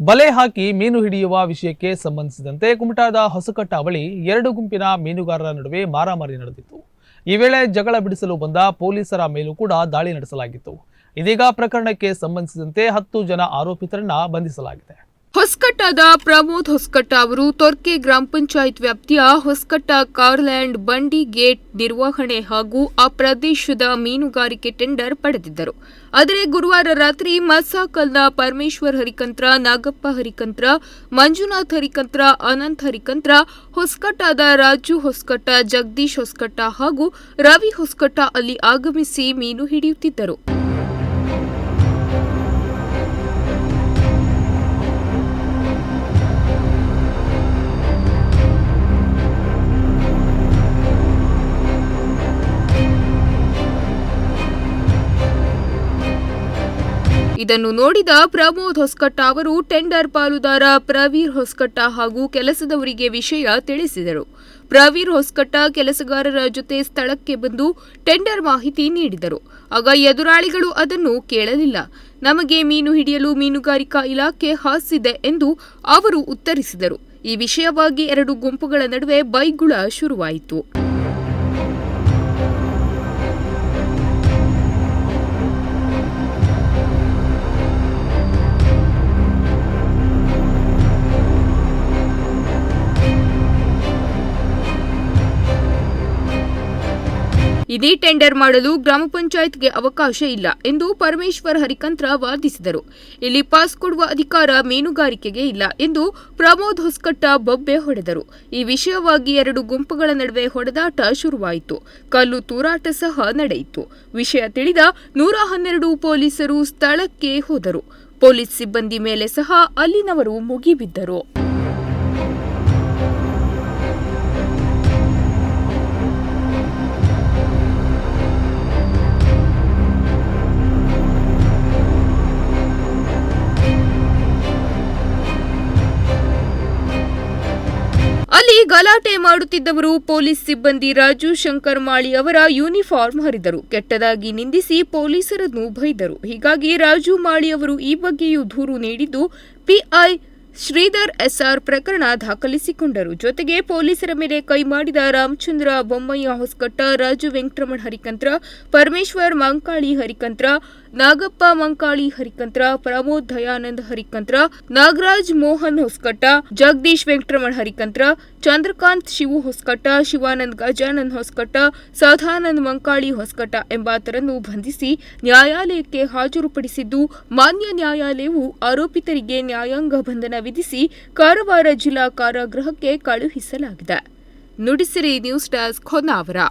ಬಲೆ ಹಾಕಿ ಮೀನು ಹಿಡಿಯುವ ವಿಷಯಕ್ಕೆ ಸಂಬಂಧಿಸಿದಂತೆ ಕುಮಟಾದ ಹೊಸಕಟ್ಟ ಬಳಿ ಎರಡು ಗುಂಪಿನ ಮೀನುಗಾರರ ನಡುವೆ ಮಾರಾಮಾರಿ ನಡೆದಿತ್ತು. ಈ ವೇಳೆ ಜಗಳ ಬಿಡಿಸಲು ಬಂದ ಪೊಲೀಸರ ಮೇಲೂ ಕೂಡ ದಾಳಿ ನಡೆಸಲಾಗಿತ್ತು. ಇದೀಗ ಪ್ರಕರಣಕ್ಕೆ ಸಂಬಂಧಿಸಿದಂತೆ ಹತ್ತು ಜನ ಆರೋಪಿತರನ್ನ ಬಂಧಿಸಲಾಗಿದೆ. ಹೊಸಕಟ್ಟದ ಪ್ರಮೋದ್ ಹೊಸಕಟ್ಟ ಅವರು ತೊರ್ಕೆ ಗ್ರಾಮ ಪಂಚಾಯತ್ ವ್ಯಾಪ್ತಿಯ ಹೊಸಕಟ್ಟ ಕಾರ್ಲ್ಯಾಂಡ್ ಬಂಡಿ ಗೇಟ್ ನಿರ್ವಹಣೆ ಹಾಗೂ ಆ ಪ್ರದೇಶದ ಮೀನುಗಾರಿಕೆ ಟೆಂಡರ್ ಪಡೆದಿದ್ದರು. ಆದರೆ ಗುರುವಾರ ರಾತ್ರಿ ಮಸಾಕಲ್ನ ಪರಮೇಶ್ವರ್ ಹರಿಕಂತ್ರ, ನಾಗಪ್ಪ ಹರಿಕಂತ್ರ, ಮಂಜುನಾಥ್ ಹರಿಕಂತ್ರ, ಅನಂತ್ ಹರಿಕಂತ್ರ, ಹೊಸಕಟ್ಟದ ರಾಜು ಹೊಸಕಟ್ಟ, ಜಗದೀಶ್ ಹೊಸಕಟ್ಟ ಹಾಗೂ ರವಿ ಹೊಸಕಟ್ಟ ಅಲ್ಲಿ ಆಗಮಿಸಿ ಮೀನು ಹಿಡಿಯುತ್ತಿದ್ದರು. ಇದನ್ನು ನೋಡಿದ ಪ್ರಮೋದ್ ಹೊಸ್ಕಟ್ಟ ಅವರು ಟೆಂಡರ್ ಪಾಲುದಾರ ಪ್ರವೀರ್ ಹೊಸ್ಕಟ್ಟ ಹಾಗೂ ಕೆಲಸದವರಿಗೆ ವಿಷಯ ತಿಳಿಸಿದರು. ಪ್ರವೀರ್ ಹೊಸಕಟ್ಟ ಕೆಲಸಗಾರರ ಜೊತೆ ಸ್ಥಳಕ್ಕೆ ಬಂದು ಟೆಂಡರ್ ಮಾಹಿತಿ ನೀಡಿದರು. ಆಗ ಎದುರಾಳಿಗಳು ಅದನ್ನು ಕೇಳಲಿಲ್ಲ. ನಮಗೆ ಮೀನು ಹಿಡಿಯಲು ಮೀನುಗಾರಿಕಾ ಇಲಾಖೆ ಹಾಸಿದೆ ಎಂದು ಅವರು ಉತ್ತರಿಸಿದರು. ಈ ವಿಷಯವಾಗಿ ಎರಡು ಗುಂಪುಗಳ ನಡುವೆ ಬೈಗುಳ ಶುರುವಾಯಿತು. ಇದೇ ಟೆಂಡರ್ ಮಾಡಲು ಗ್ರಾಮ ಪಂಚಾಯತ್ಗೆ ಅವಕಾಶ ಇಲ್ಲ ಎಂದು ಪರಮೇಶ್ವರ್ ಹರಿಕಂತ್ರ ವಾದಿಸಿದರು. ಇಲ್ಲಿ ಪಾಸ್ ಕೊಡುವ ಅಧಿಕಾರ ಮೀನುಗಾರಿಕೆಗೆ ಇಲ್ಲ ಎಂದು ಪ್ರಮೋದ್ ಹೊಸಕಟ್ಟ ಬೊಬ್ಬೆ ಹೊಡೆದರು. ಈ ವಿಷಯವಾಗಿ ಎರಡು ಗುಂಪುಗಳ ನಡುವೆ ಹೊಡೆದಾಟ ಶುರುವಾಯಿತು. ಕಲ್ಲು ತೂರಾಟ ಸಹ ನಡೆಯಿತು. ವಿಷಯ ತಿಳಿದ ನೂರ ಹನ್ನೆರಡು ಪೊಲೀಸರು ಸ್ಥಳಕ್ಕೆ ಹೋದರು. ಪೊಲೀಸ್ ಸಿಬ್ಬಂದಿ ಮೇಲೆ ಸಹ ಅಲ್ಲಿನವರು ಮುಗಿಬಿದ್ದರು. ಗಲಾಟೆ ಮಾಡುತ್ತಿದ್ದವರು ಪೊಲೀಸ್ ಸಿಬ್ಬಂದಿ ರಾಜು ಶಂಕರ್ ಮಾಳಿ ಅವರ ಯೂನಿಫಾರ್ಮ್ ಹರಿದರು. ಕೆಟ್ಟದಾಗಿ ನಿಂದಿಸಿ ಪೊಲೀಸರನ್ನು ಬೈದರು ಹೀಗಾಗಿ ರಾಜು ಮಾಳಿ ಅವರು ಈ ಬಗ್ಗೆಯೂ ದೂರು ನೀಡಿದ್ದು, ಪಿಐ ಶ್ರೀಧರ್ ಎಸ್ಆರ್ ಪ್ರಕರಣ ದಾಖಲಿಸಿಕೊಂಡರು. ಜೊತೆಗೆ ಪೊಲೀಸರ ಮೇಲೆ ಕೈ ಮಾಡಿದ ರಾಮಚಂದ್ರ ಬೊಮ್ಮಯ್ಯ ಹೊಸಕಟ್ಟ, ರಾಜು ವೆಂಕಟರಮಣ್ ಹರಿಕಂತ್ರ, ಪರಮೇಶ್ವರ್ ಮಂಕಾಳಿ ಹರಿಕಂತ್ರ, ನಾಗಪ್ಪ ಮಂಕಾಳಿ ಹರಿಕಂತ್ರ, ಪ್ರಮೋದ್ ದಯಾನಂದ್ ಹರಿಕಂತ್ರ, ನಾಗರಾಜ್ ಮೋಹನ್ ಹೊಸಕಟ್ಟ, ಜಗದೀಶ್ ವೆಂಕಟರಮಣ್ ಹರಿಕಂತ್ರ, ಚಂದ್ರಕಾಂತ್ ಶಿವು ಹೊಸಕಟ್ಟ, ಶಿವಾನಂದ್ ಗಜಾನಂದ್ ಹೊಸಕಟ್ಟ, ಸದಾನಂದ್ ಮಂಕಾಳಿ ಹೊಸಕಟ್ಟ ಎಂಬಾತರನ್ನು ಬಂಧಿಸಿ ನ್ಯಾಯಾಲಯಕ್ಕೆ ಹಾಜರುಪಡಿಸಿದ್ದು ಮಾನ್ಯ ನ್ಯಾಯಾಲಯವು ಆರೋಪಿತರಿಗೆ ನ್ಯಾಯಾಂಗ ಬಂಧನ ವಿಧಿಸಿ ಕಾರವಾರ ಜಿಲ್ಲಾ ಕಾರಾಗೃಹಕ್ಕೆ ಕಳುಹಿಸಲಾಗಿದೆ. Nudisiri news desk Honnavar.